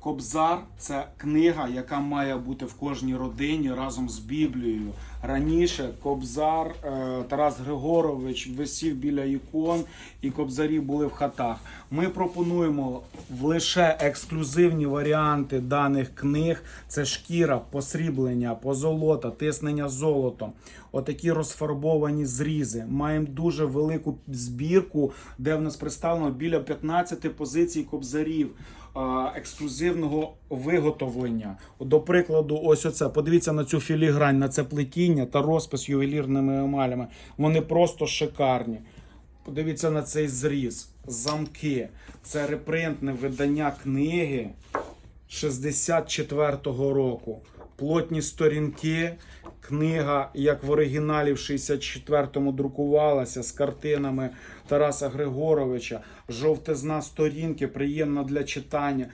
Кобзар це книга, яка має бути в кожній родині разом з Біблією. Раніше Кобзар е, Тарас Григорович висів біля ікон, і кобзарі були в хатах. Ми пропонуємо лише ексклюзивні варіанти даних книг: це шкіра, посріблення, позолота, тиснення золотом. Отакі розфарбовані зрізи. Маємо дуже велику збірку, де в нас представлено біля 15 позицій кобзарів е, ексклюзивного виготовлення. До прикладу, ось оце. Подивіться на цю філігрань, на це плетіння та розпис ювелірними емалями. Вони просто шикарні. Подивіться на цей зріз, замки. Це репринтне видання книги 64-го року. Плотні сторінки. Книга, як в оригіналі в 64-му друкувалася з картинами Тараса Григоровича. Жовтизна сторінки, приємна для читання.